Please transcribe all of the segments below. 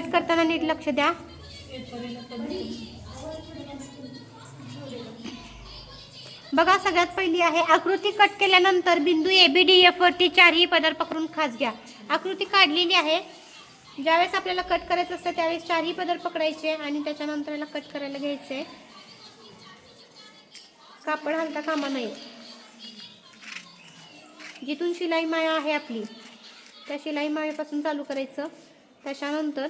Cut करताना नीट लक्ष द्या. बघा सगळ्यात पहिली आहे आकृती कट केल्यानंतर बिंदू ए बी डी एफ वरती चारही पदर पकडून खास घ्या. आकृती काढलेली आहे. ज्यावेळेस आपल्याला कट करायचं असतं त्यावेळेस चारही पदर पकडायचे आणि त्याच्यानंतर याला कट करायला घ्यायचे. कापड हलता कामा नये जिथून शिलाई माया आहे आपली त्या शिलाई मायापासून चालू करायचं. त्याच्यानंतर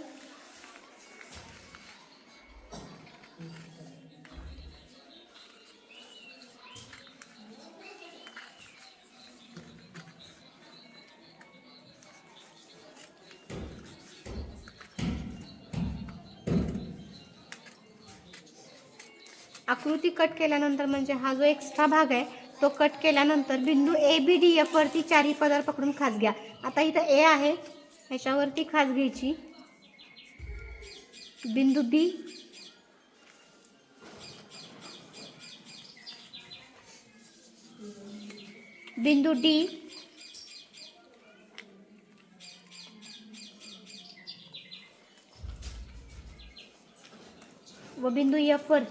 आकृती कट केल्यानंतर म्हणजे हा जो एक्स्ट्रा भाग आहे तो कट केल्यानंतर बिंदू ए बी डी एफ वरती चारही पदार पकडून खास घ्या. आता इथं ए आहे ह्याच्यावरती खास घ्यायची. बिंदू बी बिंदू डी व बिंदू एफ वर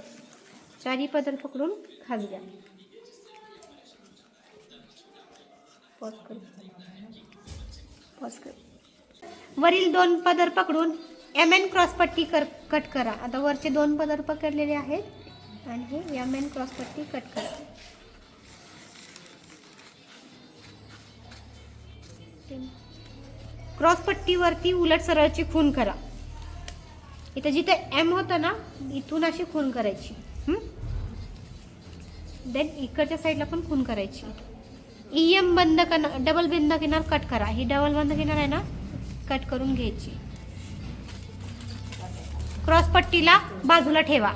चारही पदर पकडून खास घ्या. पॉज कर. पॉज कर. वरील दोन पदर पकडून एम एन क्रॉस पट्टी कर कट करा. आता वरचे दोन पदर पकडलेले आहेत आणि हे एम एन क्रॉस पट्टी कट करा. क्रॉस पट्टीवरती उलट सरळची खून करा. इथं जिथे एम होतं ना इथून अशी खून करायची. देन इकडच्या साईडला पण खून करायची. ई एम बंद करणार डबल बंद किनार कट करा. ही डबल बंद किनार आहे ना कट करून घ्यायची. क्रॉस पट्टीला बाजूला ठेवा.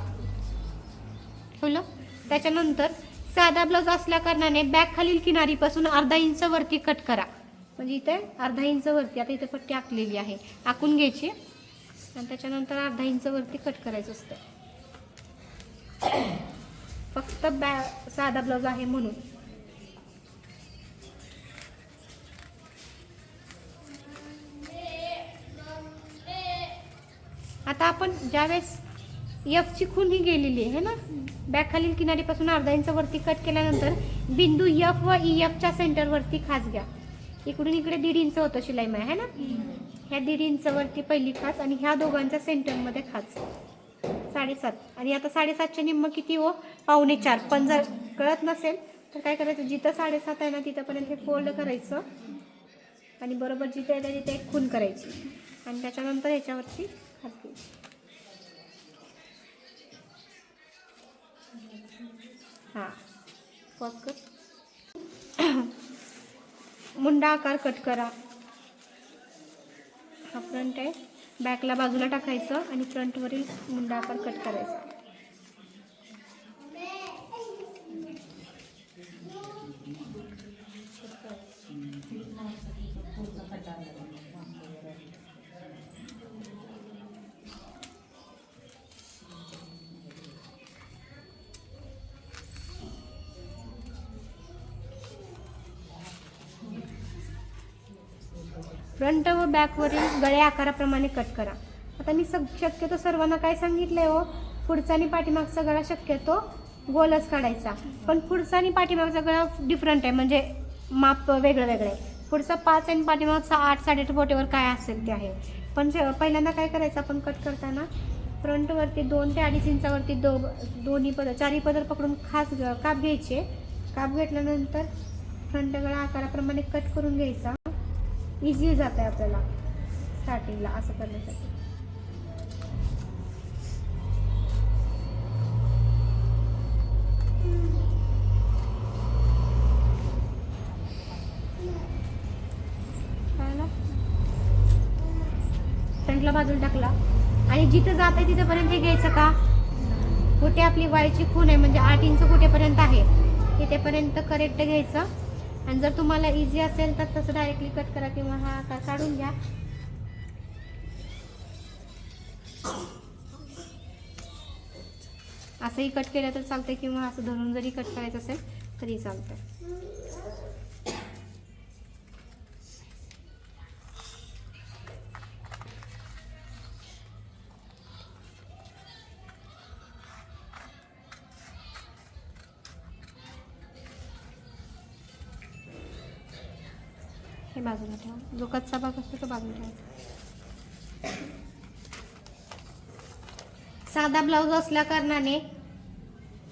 ठेवलं त्याच्यानंतर साधा ब्लाऊज असल्या कारणाने बॅक खालील किनारीपासून अर्धा इंच वरती कट करा. म्हणजे इथे अर्धा इंच वरती आता इथे पट्टी आखलेली आहे. आखून घ्यायची. आणि त्याच्यानंतर अर्धा इंच वरती कट करायचं असतं. फक्त बॅ साधा ब्लाऊज आहे म्हणून. आता आपण ज्यावेळेस एफची खून ही गेलेली आहे ना? बॅक खालील किनारीपासून अर्धा इंच वरती कट केल्यानंतर बिंदू एफ व ई एफच्या सेंटरवरती खास घ्या. इकडून इकडे दीड इंच होतं शिलाई माय है ना? ह्या दीड इंच वरती पहिली खाच आणि ह्या दोघांच्या सेंटरमध्ये खाच साडेसात. आणि आता साडेसातच्या निम्म किती हो? पावणे चार. पण जर कळत नसेल तर काय करायचं? जिथं साडेसात आहे ना तिथंपर्यंत हे फोल्ड करायचं. आणि बरोबर जिथे येतं तिथे एक खून करायची. आणि त्याच्यानंतर ह्याच्यावरती हां. पॉज कर. मुंडा आकार कट करा. हा फ्रंट आहे. बॅकला बाजूला टाकायचं आणि फ्रंटवरील मुंडा आकार कट करायचा. फ्रंट व बॅकवरील गळे आकाराप्रमाणे कट करा. आता मी सग शक्यतो सर्वांना काय सांगितलंय हो? पुढचा आणि पाठीमागचा गळा शक्यतो गोलच काढायचा. पण पुढचा आणि पाठीमागचा गळा डिफरंट आहे म्हणजे माप वेगळं वेगळं आहे. पुढचा पाच आणि पाठीमागचा आठ साडेआठ बोटेवर काय असेल ते आहे. पण जे- पहिल्यांदा काय करायचं आपण कट करताना? फ्रंटवरती दोन ते अडीच इंचावरती दो दोन्ही पदर चारही पदर पकडून खास ग- काप घ्यायचे. काप घेतल्यानंतर फ्रंट गळा आकाराप्रमाणे कट करून घ्यायचा. इझी जात आहे आपल्याला. स्टार्टिंगला असं करण्यासाठी. फ्रंटला बाजूला टाकला. आणि जिथं जात आहे तिथंपर्यंत हे घ्यायचं का? कुठे आपली वायची खून आहे म्हणजे आठ इंच कुठेपर्यंत आहे तिथेपर्यंत करेक्ट घ्यायचं. आणि जर तुम्हाला इझी असेल तर तसं डायरेक्टली कट करा किंवा हा आकार काढून घ्या. असंही कट केलं तर चालतं किंवा असं धरून जरी कट करायचं असेल तरी चालतं हे बाजूला ठेवा. जो कच्चा भाग असतो तो बाजूला ठेवा. साधा ब्लाऊज असल्या कारणाने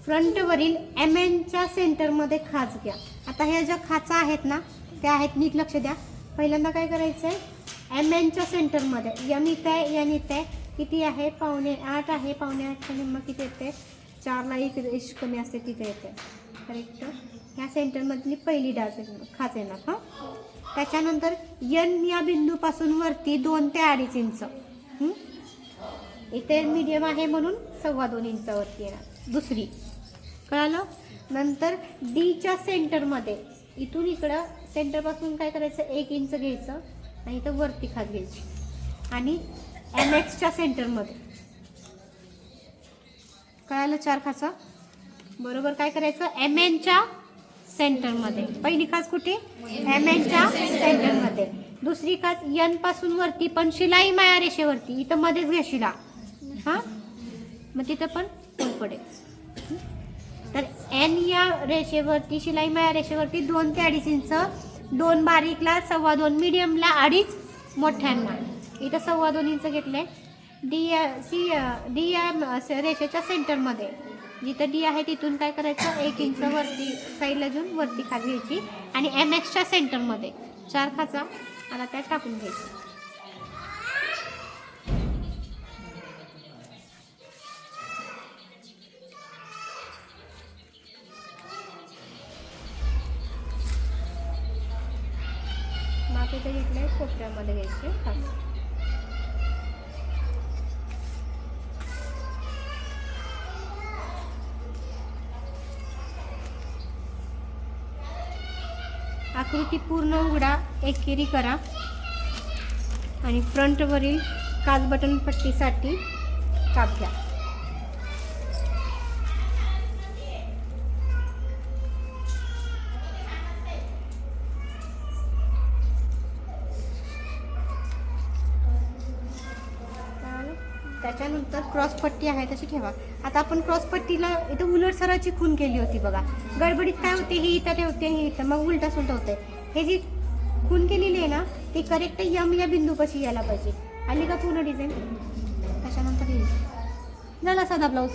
फ्रंटवरील एम एनच्या सेंटरमध्ये खाच घ्या. आता ह्या ज्या खाचा आहेत ना त्या आहेत नीट लक्ष द्या. पहिल्यांदा काय करायचं आहे एम एनच्या सेंटरमध्ये यम इथं आहे यन इथं आहे किती आहे? पावणे आठ आहे. पावणे आठच्या निम्मा किती येते? चारला एक इश कमी असते तिथे येते. करेक्ट ह्या सेंटरमधली पहिली डास येणार खाच येणार हां? त्याच्यानंतर यन या बिंदूपासून वरती दोन ते अडीच इंच. इथे मीडियम आहे म्हणून सव्वा दोन इंचावरती येणार. दुसरी. कळालं? नंतर डीच्या सेंटरमध्ये इथून इकडं सेंटरपासून काय करायचं? एक इंच घ्यायचं आणि इथं वरती खात घ्यायची. आणि एम एक्सच्या सेंटरमध्ये कळालं चार खाचं? बरोबर काय करायचं? एम एनच्या सेंटरमध्ये. पहिली खास कुठे? एम एनच्या सेंटरमध्ये. दुसरी खास यनपासून वरती पण शिलाई माया रेषेवरती. इथं मध्येच घ्या शिला. हां? मग तिथं पण पोल पडेल? तर एन या रेषेवरती शिलाई माया रेषेवरती दोन ते अडीच इंच दोन बारीकला सव्वा दोन मिडियमला अडीच मोठ्यांना. इथं सव्वा दोन इंच घेतले. डी सी डी या रेषेच्या सेंटरमध्ये. जिथं डी आहे तिथून काय करायचं? एक इंच वरती साईडला घेऊन वरती खाली घ्यायची. आणि एम एक्सच्या सेंटरमध्ये चार खाचा आता त्यात टाकून घ्यायचं. मागे इथे घेतले कोपऱ्यामध्ये घ्यायचे खास. आकृती पूर्ण उघडा एकेरी करा आणि फ्रंटवरील काच बटन पट्टीसाठी काप घ्या. त्याच्यानंतर क्रॉसपट्टी आहे तशी ठेवा. आता आपण क्रॉस पट्टीला इथं उलट सराची खून केली होती बघा. गडबडीत काय होते ही इथं ठेवते ही इथं. मग उलटा सुलटा होते हे जी खून केलेली आहे ना ती करेक्ट यम या बिंदूपाशी यायला पाहिजे. आली का पूर्ण डिझाईन त्याच्यानंतर येईल झाला साधा ब्लाऊज